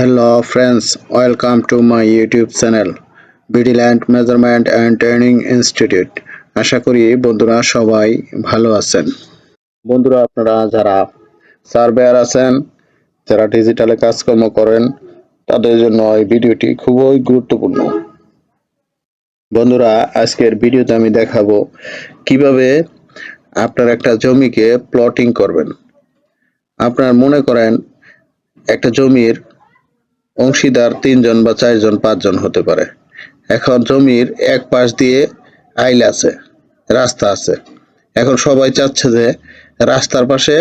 Hello friends, welcome to my YouTube channel Vigilant Measurement and Training Institute. আশা করি বন্ধুরা সবাই ভালো আছেন। বন্ধুরা আপনারা যারা সার্ভেয়ার আছেন যারা ডিজিটালে কাজকর্ম করেন তাদের জন্য এই ভিডিওটি খুবই গুরুত্বপূর্ণ। বন্ধুরা আজকের ভিডিওতে আমি দেখাবো কীভাবে আপনার একটা জমিকে প্লটিং করবেন। আপনার মনে করেন একটা জমির অংশীদার তিনজন বা চারজন, পাঁচজন হতে পারে। এখন জমির এক পাশ দিয়ে আইল আছে, রাস্তা আছে। এখন সবাই চাচ্ছে যে রাস্তার পাশে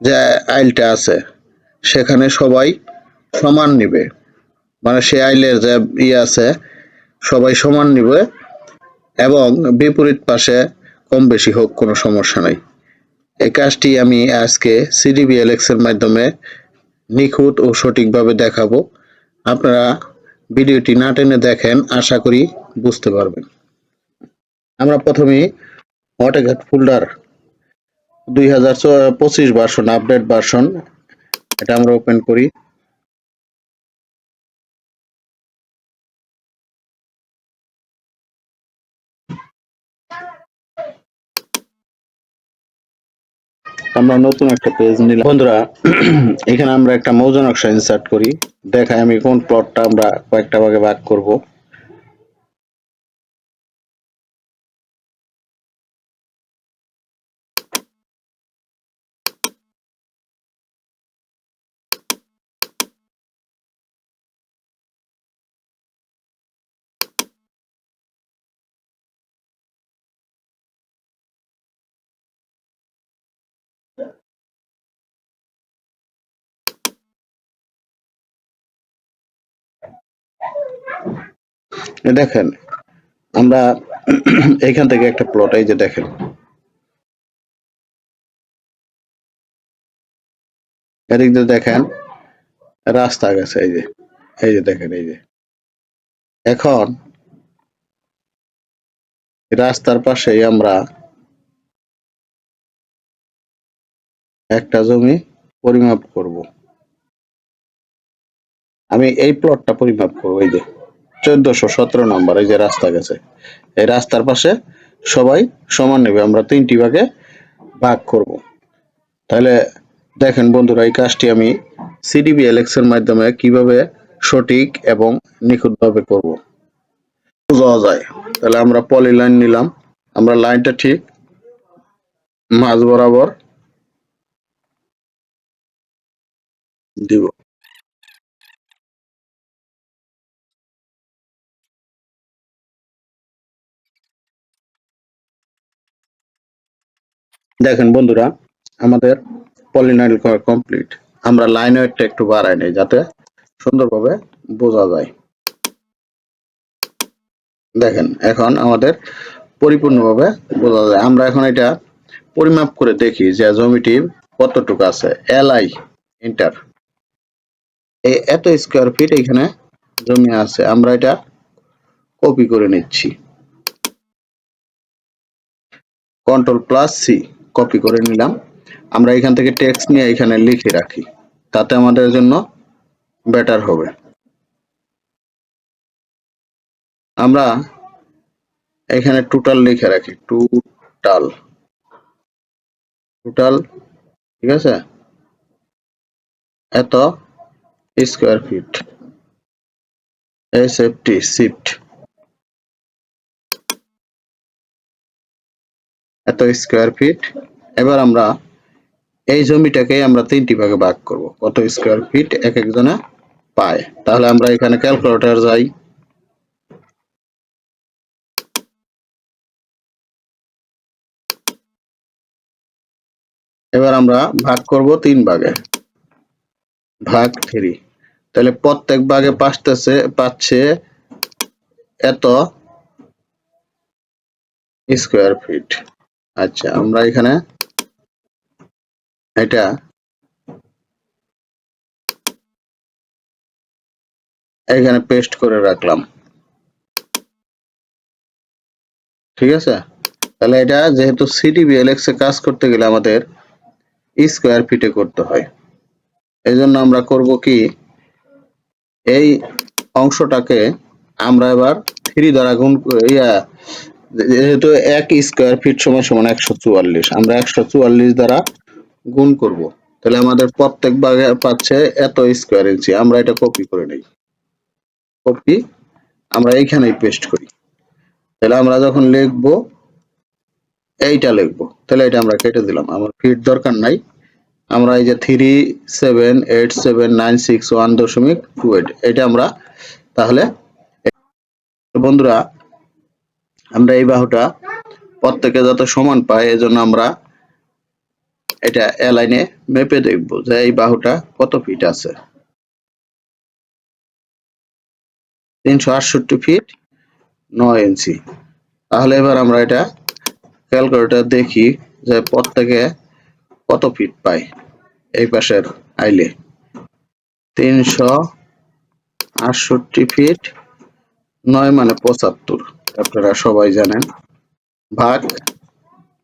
যে আইলটা আছে, সেখানে সবাই সমান নিবে। মানে সে আইলের যে ইয়ে আছে, সবাই সমান নিবে এবং বিপরীত পাশে কম বেশি হোক, কোনো সমস্যা নাই। এই কাজটি আমি আজকে সিডিবিএলএক্স এর মাধ্যমে নিখুঁত ও সঠিকভাবে দেখাবো। আপনারা ভিডিওটি না টেনে দেখেন, আশা করি বুঝতে পারবেন। আমরা প্রথমে অটোক্যাড ফোল্ডার দুই হাজার পঁচিশ ভার্সন আপডেট ভার্সন এটা আমরা ওপেন করি। আমরা নতুন একটা পেজ নিলাম। বন্ধুরা, এখানে আমরা একটা মৌজা নকশা ইনসার্ট করি। দেখাই আমি কোন প্লটটা আমরা কয়েকটা ভাগে ভাগ করব। দেখেন, আমরা এখান থেকে একটা প্লট এই যে দেখেন। এদিক দিয়ে দেখেন, রাস্তা গেছে, এই যে এই যে দেখেন, এই যে। এখন রাস্তার পাশেই আমরা একটা জমি পরিমাপ করব। আমি এই প্লটটা পরিমাপ করব, এই যে চোদ্দশো সতেরো নম্বর, এই যে রাস্তা গেছে। এই রাস্তার পাশে সবাই সমান নেবে, আমরা তিনটি ভাগে ভাগ করব। তাহলে দেখেন বন্ধুরা, এই কাজটি আমি সিডিবি এলেক্স এর মাধ্যমে কীভাবে সঠিক এবং নিখুঁতভাবে করব। বোঝা যায়। তাহলে আমরা পলি লাইন নিলাম। আমরা লাইনটা ঠিক মাঝ বরাবর দিব। দেখেন বন্ধুরা, আমাদের পলিনাইল কমপ্লিট আমরা লাইন ওয়েটটা একটু বাড়াই নেই যাতে সুন্দরভাবে বোঝা যায়। দেখেন, এখন আমাদের পরিপূর্ণভাবে বোঝা যায়। আমরা এখন এটা পরিমাপ করে দেখি যে জমিটি কতটুকু আছে। এলআই ইন্টার এই এত স্কোয়ার ফিট এখানে জমি আছে। আমরা এটা কপি করে নিচ্ছি। কন্ট্রোল প্লাস সি কপি করে নিলাম। আমরা এখান থেকে টেক্সট নিয়ে এখানে লিখে রাখি। তাতে আমাদের জন্য বেটার হবে। আমরা এখানে টোটাল লিখে রাখি। টোটাল টোটাল ঠিক আছে? এত square feet S F T shift এত স্কোয়ার ফিট এবার আমরা এই জমিটাকে আমরা তিনটি ভাগে ভাগ করব। কত স্কোয়ার ফিট এক একজনে পায়। তাহলে আমরা এখানে ক্যালকুলেটর যাই। এবার আমরা ভাগ করব তিন ভাগে। ভাগ থ্রি। তাহলে প্রত্যেক ভাগে পাচ্ছে পাচ্ছে এত স্কোয়ার ফিট আচ্ছা আমরা এখানে এটা এখানে পেস্ট করে রাখলাম। ঠিক আছে? তাহলে এটা যেহেতু সিডিবিএলএক্স এ কাজ করতে গেলে আমাদের স্কোয়ার ফিটে করতে হয়। এই জন্য আমরা করব কি, এই অংশটাকে আমরা এবার থ্রি দ্বারা গুণ, ইয়া যেহেতু এক স্কোয়ার ফিট সমান সমান একশো চুয়াল্লিশ, আমরা একশো চুয়াল্লিশ দ্বারা গুণ করব। তাহলে আমাদের প্রত্যেক ভাগে পাচ্ছে এত স্কোয়ার ইঞ্চি আমরা এটা কপি করে নেই। কপি আমরা এইখানেই পেস্ট করি। তাহলে আমরা যখন লিখব, এইটা লিখব। তাহলে এটা আমরা কেটে দিলাম। আমার ফিট দরকার নাই। আমরা এই যে three seven eight seven nine six one দশমিক টু এইট এটা আমরা তাহলে বন্ধুরা আমরা এই বাহুটা প্রত্যেকে যত সমান পায়, এজন্য আমরা এটা এলাইনে মেপে দেখব যে এই বাহুটা কত ফিট আছে। তিনশো আটষট্টি ফিট নয় ইঞ্চি। তাহলে এবার আমরা এটা ক্যালকুলেটার দেখি যে প্রত্যেকে কত ফিট পাই এই পাশের আইলে। তিনশো আটষট্টি ফিট নয় মানে পঁচাত্তর। আপনারা সবাই জানেন, ভাগ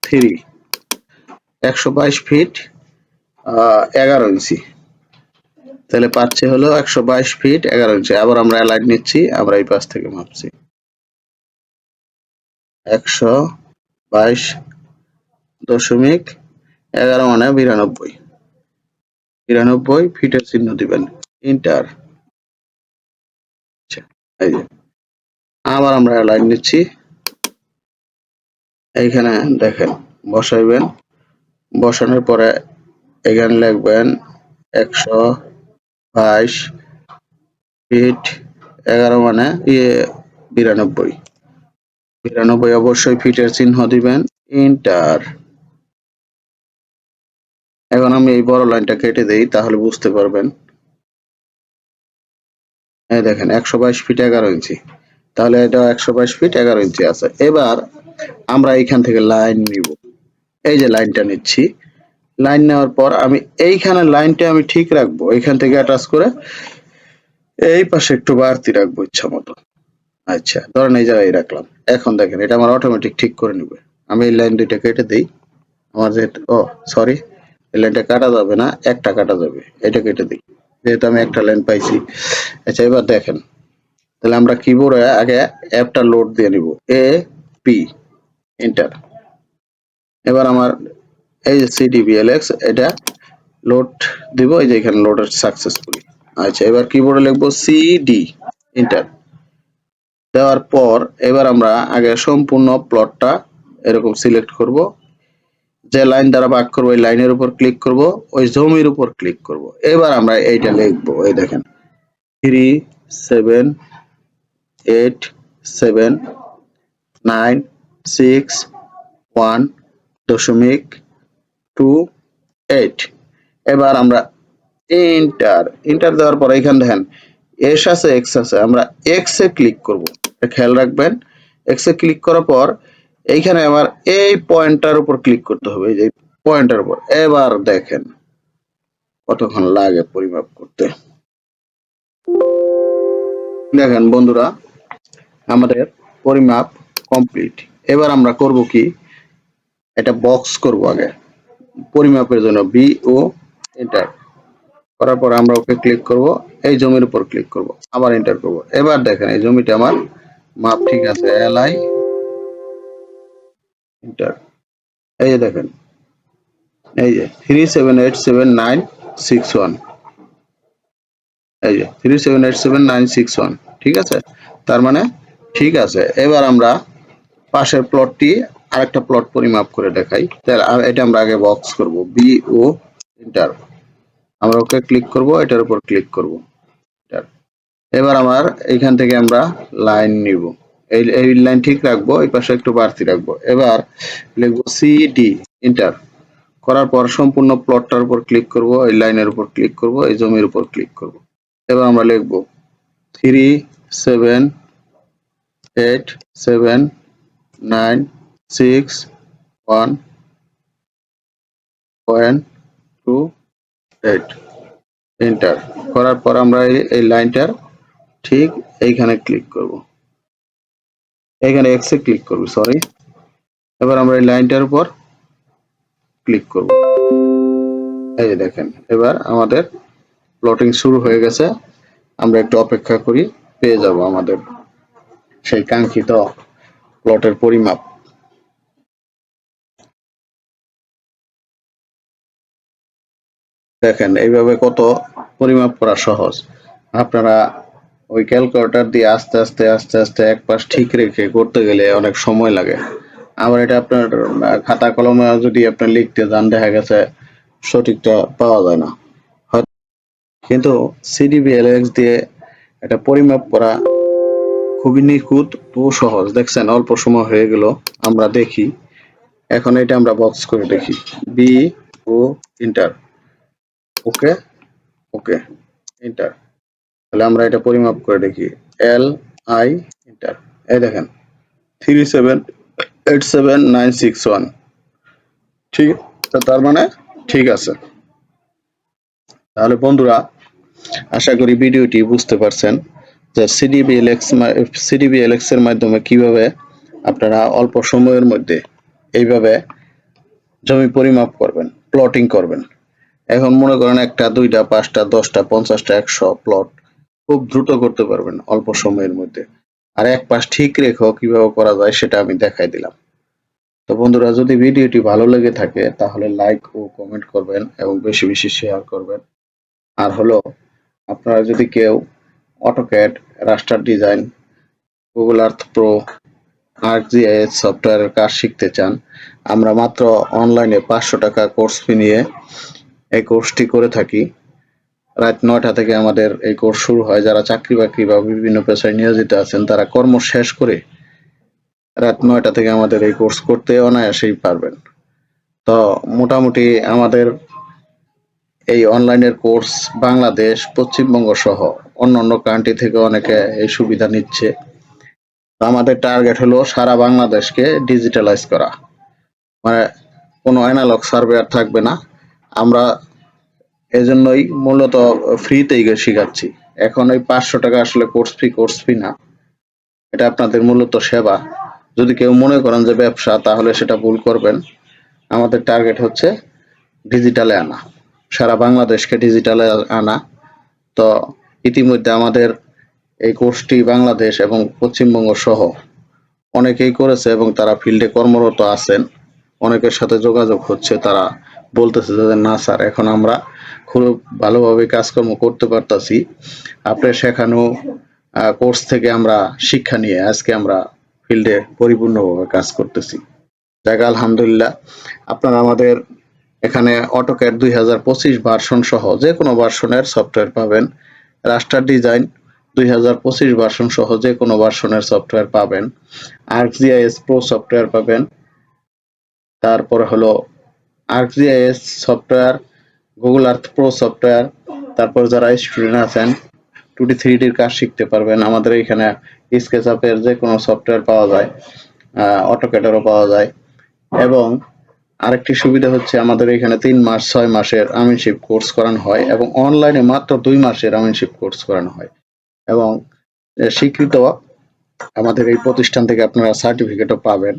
থ্রি একশো বাইশ ফিট এগারো ইঞ্চি। তাহলে পাচ্ছে হলো একশো বাইশ ফিট এগারো ইঞ্চি। আবার আমরা অ্যালাইন নিচ্ছি, আমরা এই পাশ থেকে মাপছি। একশো বাইশ দশমিক এগারো মানে বিরানব্বই। বিরানব্বই ফিটের চিহ্ন দিবেন। ইন্টার আচ্ছা এই যে। আবার আমরা লাইন নিচ্ছি। এইখানে দেখেন, বসাইবেন। বসানোর পরে এখানে লিখবেন একশো বাইশ ফিট এগারো মানে ইয়ে বিরানব্বই। বিরানব্বই অবশ্যই ফিটের চিহ্ন দিবেন ইন্টার এখন আমি এই বড় লাইনটা কেটে দেই, তাহলে বুঝতে পারবেন। এই দেখেন, একশো বাইশ ফিট এগারো ইঞ্চি। তাহলে এটা একশো বাইশ ফিট এগারো ইঞ্চি আছে। এবার আমরা এইখান থেকে লাইন নিব। এই যে লাইনটা নিচ্ছি। লাইন নেওয়ার পর আমি এইখানে লাইনটা আমি ঠিক রাখব। এইখান থেকে অ্যাটাচ করে এই পাশে একটু বাড়তি রাখব ইচ্ছা মতো। আচ্ছা ধরেন এই জায়গায় রাখলাম। এখন দেখেন, এটা আমার অটোমেটিক ঠিক করে নিবে। আমি এই লাইন দুইটা কেটে দিই। আমার যে ও সরি এই লাইনটা কাটা যাবে না, একটা কাটা যাবে। এটা কেটে দিই। যেহেতু আমি একটা লাইন পাইছি। আচ্ছা এবার দেখেন। তাহলে আমরা কিবোর্ডে আগে অ্যাপটা লোড দিয়ে নিব। এ পি এন্টার এবার আমার এই যে সিডিবিএলএক্স এটা লোড দিব, এই যে এখানে লোডের সাকসেসফুলি আচ্ছা এবার কিবোর্ডে লিখব সিডি এন্টার দেওয়ার পর এবার আমরা আগে সম্পূর্ণ প্লটটা এরকম সিলেক্ট করব। যে লাইন দ্বারা ভাগ করব ওই লাইনের উপর ক্লিক করব, ওই জমির উপর ক্লিক করব। এবার আমরা এইটা লিখব, এই দেখেন। Three seven eight seven nine six one দশমিক টু এইট এবার আমরা ইন্টার ইন্টার দেওয়ার পর এখানে দেখেন এস আছে এক্স আছে, আমরা এক্স এ ক্লিক করব। খেয়াল রাখবেন এক্স এ ক্লিক করার পর এইখানে আমার এই পয়েন্টটার উপর ক্লিক করতে হবে, এই যে পয়েন্টের উপর। এবার দেখেন, কতক্ষণ লাগে পরিমাপ করতে। দেখেন বন্ধুরা আমাদের পরিমাপ কমপ্লিট এবার আমরা করব কি? এটা বক্স করব আগে। পরিমাপের জন্য বি ও এন্টার করার পর আমরা ওকে ক্লিক করব। এই জমির উপর ক্লিক করব। আবার এন্টার করব। এবার দেখেন, এই জমিটা আমার মাপ ঠিক আছে এল আই এন্টার এই যে দেখেন, এই যে three seven eight seven nine six one এই যে three seven eight seven nine six one ঠিক আছে? তার মানে ঠিক আছে, এবার আমরা পাশের প্লটটি আরেকটা প্লট পরিমাপ করে দেখাই। তাহলে এটা আমরা আগে বক্স করব বি ও এন্টার আমরা ওকে ক্লিক করব, এটার উপর ক্লিক করব। এবার আমার এইখান থেকে আমরা লাইন নিব। এই এই লাইন ঠিক রাখব, এই পাশে একটু বাড়তি রাখব। এবার লিখব সি ডি এন্টার করার পর সম্পূর্ণ প্লটটার উপর ক্লিক করব, এই লাইনের উপর ক্লিক করব, এই জমির উপর ক্লিক করব। এবার আমরা লিখব three seven eight seven nine six one point two eight enter করার পর আমরা এই- লাইনটার ঠিক এইখানে ক্লিক করব। এইখানে এক্সে ক্লিক করব সরি এবার আমরা এই লাইনটার উপর ক্লিক করব। এই দেখেন, এবার আমাদের প্লটিং শুরু হয়ে গেছে। আমরা একটু অপেক্ষা করি, পেয়ে যাব আমাদের। সেই কাঙ্ক্ষিত প্লটের পরিমাপ। দেখেন, এইভাবে কত পরিমাপ করা সহজ। আপনারা ওই ক্যালকুলেটর দিয়ে আস্তে আস্তে আস্তে আস্তে এক পাশ ঠিক রেখে করতে গেলে অনেক সময় লাগে। আবার এটা আপনার খাতা কলমে যদি আপনি লিখতে যান, দেখা গেছে সঠিকটা পাওয়া যায় না। কিন্তু সিডিবিএলএক্স দিয়ে এটা পরিমাপ করা খুবই নিখুঁত ও সহজ। দেখছেন, অল্প সময় হয়ে গেল, আমরা দেখি। এখন এটা আমরা বক্স করে দেখি। B O enter okay okay enter তাহলে আমরা এটা পরিমাপ করে দেখি। এল আই ইন্টার এই দেখেন three seven eight seven nine six one ঠিক তার মানে ঠিক আছে। তাহলে বন্ধুরা, আশা করি ভিডিওটি বুঝতে পারছেন। যে সিডিবি সিডিবিএলএক্স সিডিবিএলএক্স এর মাধ্যমে কীভাবে আপনারা অল্প সময়ের মধ্যে এইভাবে জমি পরিমাপ করবেন প্লটিং করবেন? এখন মনে করেন একটা, দুইটা, পাঁচটা, দশটা, পঞ্চাশটা, একশো প্লট খুব দ্রুত করতে পারবেন অল্প সময়ের মধ্যে। আর এক পাশ ঠিক রেখেও কীভাবে করা যায় সেটা আমি দেখাই দিলাম। তো বন্ধুরা, যদি ভিডিওটি ভালো লেগে থাকে, তাহলে লাইক ও কমেন্ট করবেন এবং বেশি বেশি শেয়ার করবেন। আর হলো, আপনারা যদি কেউ AutoCAD raster design Google Earth Pro ArcGIS সফটওয়্যারের কাজ শিখতে চান, আমরা মাত্র অনলাইনে পাঁচশো টাকা কোর্স ফি নিয়ে এই কোর্সটি করে থাকি। রাত নয়টা থেকে আমাদের এই কোর্স শুরু হয়। যারা চাকরি বাকরি বা বিভিন্ন পেশায় নিয়োজিত আছেন, তারা কর্ম শেষ করে রাত নয়টা থেকে আমাদের এই কোর্স করতে অনায়াসেই পারবেন। তো মোটামুটি আমাদের এই অনলাইনের কোর্স বাংলাদেশ, পশ্চিমবঙ্গ সহ অন্যান্য কান্ট্রি থেকে অনেকে এই সুবিধা নিচ্ছে। আমাদের টার্গেট হলো সারা বাংলাদেশকে ডিজিটালাইজ করা। মানে কোনো অ্যানালগ সার্ভে আর থাকবে না। আমরা এজন্যই মূলত ফ্রিতেই শিখাচ্ছি। এখন ওই পাঁচশো টাকা আসলে কোর্স ফি কোর্স ফি না। এটা আপনাদের মূলত সেবা। যদি কেউ মনে করেন যে ব্যবসা, তাহলে সেটা ভুল করবেন। আমাদের টার্গেট হচ্ছে ডিজিটালে আনা। সারা বাংলাদেশকে ডিজিটালে আনা। তো ইতিমধ্যে আমাদের এই কোর্সটি বাংলাদেশ এবং পশ্চিমবঙ্গ সহ অনেকেই করেছে এবং তারা ফিল্ডে কর্মরত আছেন। অনেকের সাথে যোগাযোগ হচ্ছে, তারা বলতেছে যে, না স্যার, এখন আমরা খুব ভালোভাবে কাজকর্ম করতে পারতাছি। আপনার শেখানো কোর্স থেকে আমরা শিক্ষা নিয়ে আজকে আমরা ফিল্ডে পরিপূর্ণভাবে কাজ করতেছি। যাক, আলহামদুলিল্লাহ, আপনারা আমাদের এখানে অটোক্যাড দুই হাজার পঁচিশ ভার্সন সহ যে কোনো ভার্সনের সফটওয়্যার পাবেন। রাস্টার ডিজাইন দুই হাজার পঁচিশ ভার্সন সহ যে কোনো ভার্সনের সফটওয়্যার পাবেন। আর্কজিআইএস প্রো সফটওয়্যার পাবেন। তারপর হলো ArcGIS software Google Earth Pro software তারপর যারা স্টুডেন্ট আছেন টু ডি থ্রি ডির কাজ শিখতে পারবেন। আমাদের এখানে স্কেচআপের যে কোনো সফটওয়্যার পাওয়া যায় অটোক্যাডেরও পাওয়া যায়। এবং আরেকটি সুবিধা হচ্ছে আমাদের এখানে তিন মাস, ছয় মাসের আমিনশিপ কোর্স করানো হয় এবং অনলাইনে মাত্র দুই মাসের আমিনশিপ কোর্স করানো হয়। এবং স্বীকৃত আমাদের এই প্রতিষ্ঠান থেকে আপনারা সার্টিফিকেটও পাবেন।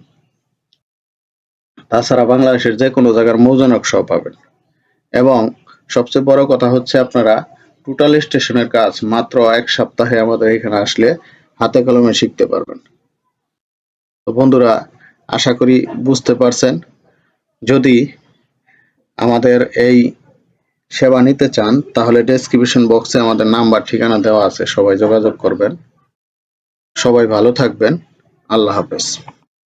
তাছাড়া বাংলাদেশের যে কোনো জায়গার মৌজনক সহ পাবেন। এবং সবচেয়ে বড় কথা হচ্ছে আপনারা টোটাল স্টেশনের কাজ মাত্র এক সপ্তাহে আমাদের এখানে আসলে হাতে কলমে শিখতে পারবেন। তো বন্ধুরা, আশা করি বুঝতে পারছেন। যদি আমাদের এই সেবা নিতে চান, তাহলে ডেসক্রিপশন বক্সে আমাদের নাম্বার, ঠিকানা দেওয়া আছে, সবাই যোগাযোগ করবেন। সবাই ভালো থাকবেন। আল্লাহ হাফেজ।